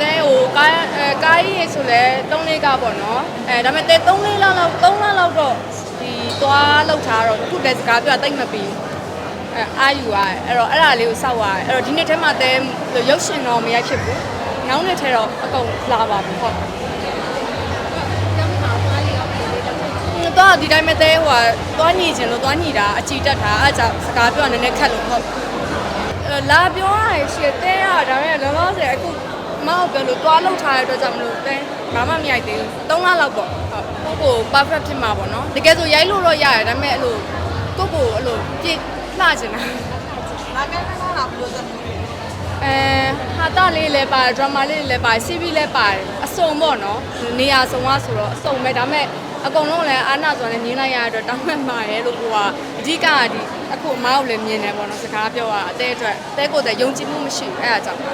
တဲ့ဟိုကားအဲကားကြီးရေဆိုလဲ3လေးကပေါ့နော်အဲဒါပေမဲ့တဲ3လေးလောက်လောက်3လလောက်တော့ဒီသွားလောက်ထားတော့အခုလည်းစကားပြောတိတ်မပြီးအဲအာယူရတယ်အဲ့တော့အဲ့ဒါလေးကိုစောက်ရတယ်အဲ့တော့ဒီနေ့ထဲမှာတဲရုပ်ရှင်တော့မရိုက်ဖြစ်ဘူးနောက်နေ့ထဲတော့အကုန်လာပါပြီဟုတ်တော့ဒီတိုင်းမဲ့တဲဟိုကသွားညီချင်လို့သွားညီတာအကြည်တက်တာအဲ့ကြောင့်စကားပြောနည်းနည်းခက်လို့ဟုတ်လာပြောရရင်ရှေ့တဲရဒါပေမဲ့လောလောဆယ်အခု မောက်ပြောလို့တွားလောက်ထားတဲ့အတွက်ကြောင့်မလို့တဲဘာမှမရိုက်သေးဘူး၃လလောက်ပေါ့ဟုတ်ကိုကို perfect ဖြစ်မှာပေါ့နော်တကယ်ဆိုရိုက်လို့တော့ရတယ်ဒါပေမဲ့အဲ့လိုကိုကိုအဲ့လိုပြည့်လှချင်တာလာကဲခဏလာဘလို့စမ်းအဲဟာတာလေးလည်းပါတယ် drama လေးလည်းပါတယ် CV လည်းပါတယ်အစုံပေါ့နော်နေရာစုံကဆိုတော့အစုံပဲဒါပေမဲ့အကုန်လုံးလည်းအာနာဆိုလည်းမြင်လိုက်ရတဲ့အတွက်တောင်းမှန်ပါတယ်လို့ကိုကအဓိကကဒီအခုအမားကိုလည်းမြင်တယ်ပေါ့နော်စကားပြောတာအသေးအတွက်တဲကိုယ်တည်းယုံကြည်မှုမရှိဘူးအဲ့ဒါကြောင့်ပါ